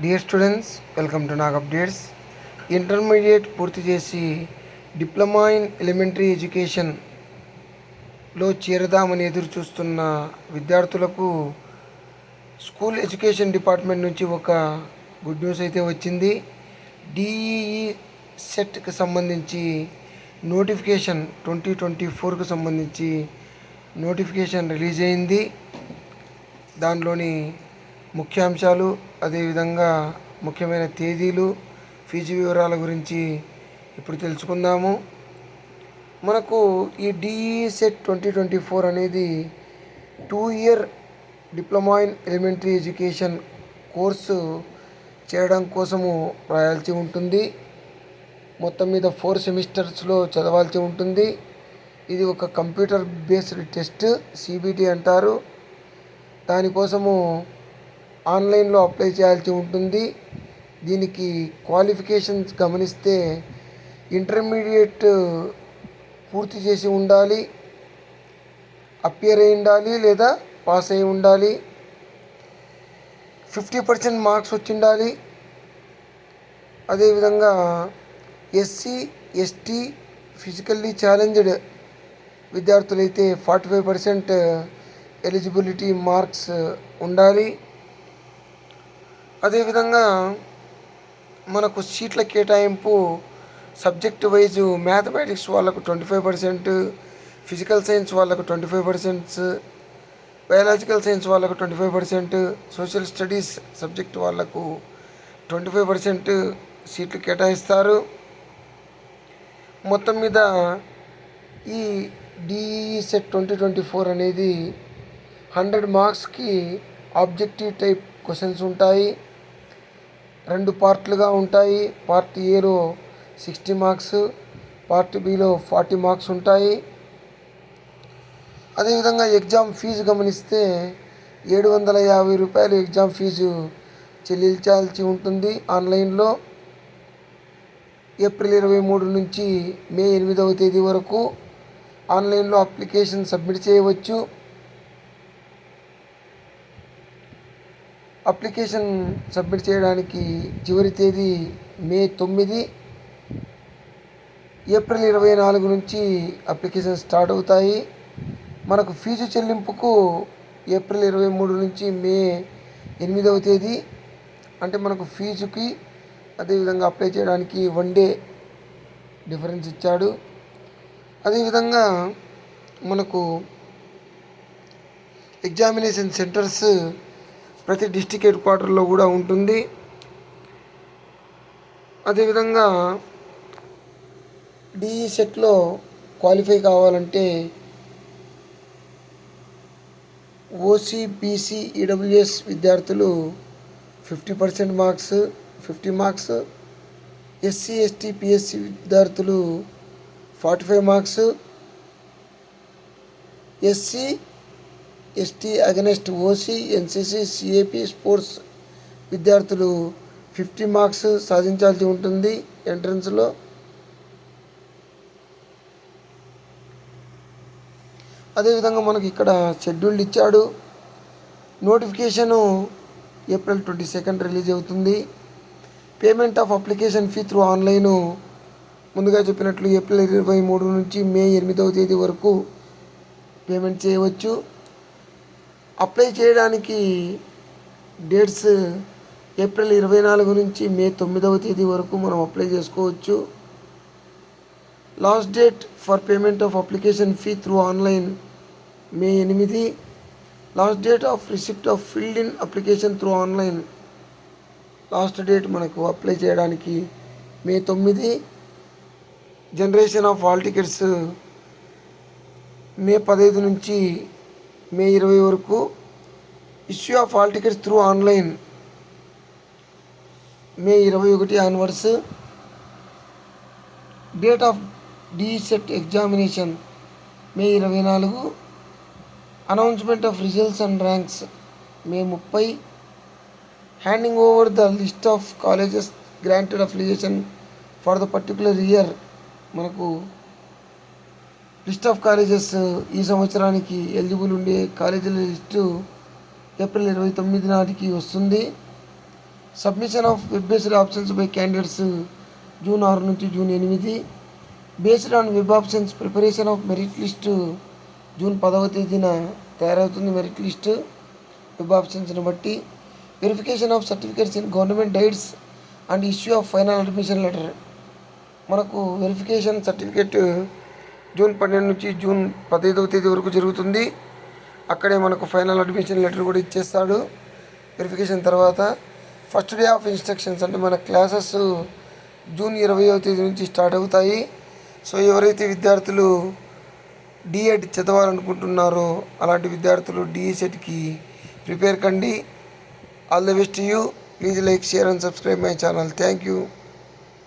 Dear students welcome to Nag updates intermediate పూర్తి చేసి diploma in elementary ఎడ్యుకేషన్లో చేరదామని ఎదురు చూస్తున్న విద్యార్థులకు స్కూల్ ఎడ్యుకేషన్ డిపార్ట్మెంట్ నుంచి ఒక గుడ్ న్యూస్ అయితే వచ్చింది. డిఈఈ సెట్కి సంబంధించి నోటిఫికేషన్ ట్వంటీ ట్వంటీ ఫోర్కి సంబంధించి నోటిఫికేషన్ రిలీజ్ అయింది. దానిలోని ముఖ్యాంశాలు అదేవిధంగా ముఖ్యమైన తేదీలు ఫీజు వివరాల గురించి ఇప్పుడు తెలుసుకుందాము. మనకు ఈ D E set twenty twenty four అనేది two year diploma in elementary education course చేయడం కోసము రాయాల్సి ఉంటుంది. మొత్తం మీద ఫోర్ సెమిస్టర్స్లో చదవాల్సి ఉంటుంది. ఇది ఒక కంప్యూటర్ బేస్డ్ టెస్ట్ సిబిటి అంటారు. దానికోసము ఆన్లైన్లో అప్లై చేయాల్సి ఉంటుంది. దీనికి క్వాలిఫికేషన్స్ గమనిస్తే ఇంటర్మీడియట్ పూర్తి చేసి ఉండాలి అపియర్ అయి ఉండాలి లేదా పాస్ అయి ఉండాలి. ఫిఫ్టీ పర్సెంట్ మార్క్స్ వచ్చి ఉండాలి. అదేవిధంగా SC ST physically challenged విద్యార్థులైతే forty five percent eligibility marks ఉండాలి. అదేవిధంగా మనకు సీట్ల కేటాయింపు సబ్జెక్ట్ వైజ్ మ్యాథమెటిక్స్ వాళ్ళకు twenty five percent physical science వాళ్ళకు twenty five percents biological science వాళ్ళకు twenty five percent social studies subject వాళ్ళకు ట్వంటీ ఫైవ్ పర్సెంట్ సీట్లు కేటాయిస్తారు. మొత్తం మీద ఈ D E set twenty twenty four అనేది హండ్రెడ్ మార్క్స్కి ఆబ్జెక్టివ్ టైప్ క్వశ్చన్స్ ఉంటాయి. రెండు పార్ట్లుగా ఉంటాయి. పార్ట్ ఏలో sixty marks part below forty marks ఉంటాయి. అదేవిధంగా ఎగ్జామ్ ఫీజు గమనిస్తే ఏడు వందల యాభై రూపాయలు ఎగ్జామ్ ఫీజు చెల్లించాల్సి ఉంటుంది ఆన్లైన్లో. ఏప్రిల్ ఇరవై మూడు నుంచి మే ఎనిమిదవ తేదీ వరకు ఆన్లైన్లో అప్లికేషన్ సబ్మిట్ చేయవచ్చు. అప్లికేషన్ సబ్మిట్ చేయడానికి చివరి తేదీ మే తొమ్మిది ఏప్రిల్ ఇరవై నాలుగు నుంచి అప్లికేషన్ స్టార్ట్ అవుతాయి. మనకు ఫీజు చెల్లింపుకు ఏప్రిల్ ఇరవై మూడు నుంచి మే ఎనిమిదవ తేదీ అంటే మనకు ఫీజుకి అదేవిధంగా అప్లై చేయడానికి వన్ డే డిఫరెన్స్ ఇచ్చాడు. అదేవిధంగా మనకు ఎగ్జామినేషన్ సెంటర్స్ ప్రతి డిస్టిక్ హెడ్ క్వార్టర్లో కూడా ఉంటుంది. అదేవిధంగా డిఈ సెట్లో క్వాలిఫై కావాలంటే ఓసీబీసీ ఈడబ్ల్యూఎస్ విద్యార్థులు fifty percent marks fifty marks SC ST PSC విద్యార్థులు forty five marks SC ST against OC NCC CAP sports విద్యార్థులు ఫిఫ్టీ మార్క్స్ సాధించాల్సి ఉంటుంది ఎంట్రన్స్లో. అదేవిధంగా మనకి ఇక్కడ షెడ్యూల్ ఇచ్చాడు. Notification April twenty second release అవుతుంది. Payment of application fee through online ముందుగా చెప్పినట్లు ఏప్రిల్ ఇరవై మూడు నుంచి మే ఎనిమిదవ తేదీ వరకు పేమెంట్ చేయవచ్చు. అప్లై చేయడానికి డేట్స్ ఏప్రిల్ ఇరవై నాలుగు నుంచి మే తొమ్మిదవ తేదీ వరకు మనం అప్లై చేసుకోవచ్చు. Last date for payment of application fee through online May ఎనిమిది. Last date of receipt of filled in application through online last date మనకు అప్లై చేయడానికి మే తొమ్మిది. Generation of hall tickets May పదహైదు నుంచి మే ఇరవై వరకు issue of all tickets through online May ఇరవై ఒకటి onwards date of D set examination May ఇరవై నాలుగు. Announcement of results and ranks May ముప్పై. Handing over the list of colleges granted affiliation for the particular year మనకు list of colleges ఈ సంవత్సరానికి eligible ఉండే కాలేజీల లిస్టు ఏప్రిల్ ఇరవై తొమ్మిది నాటికి వస్తుంది. Submission of web based options by candidates June ఆరు నుంచి జూన్ ఎనిమిది. Based on web options preparation of merit list June పదవ తేదీన తయారవుతుంది మెరిట్ లిస్ట్ వెబ్ ఆప్షన్స్ని బట్టి. Verification of certificates in government DIETs and issue of final admission letter. మనకు verification certificate June పన్నెండు నుంచి జూన్ పదహైదవ తేదీ వరకు జరుగుతుంది. అక్కడే మనకు ఫైనల్ అడ్మిషన్ లెటర్ కూడా ఇచ్చేస్తాడు. వెరిఫికేషన్ తర్వాత ఫస్ట్ డే ఆఫ్ ఇన్స్ట్రక్షన్స్ అంటే మన క్లాసెస్ జూన్ ఇరవయవ తేదీ నుంచి స్టార్ట్ అవుతాయి. సో ఎవరైతే విద్యార్థులు డిఎడ్ చదవాలనుకుంటున్నారో అలాంటి విద్యార్థులు డిఎస్ఎడ్కి ప్రిపేర్ కండి. All the best you. Please like share and subscribe my channel. Thank you.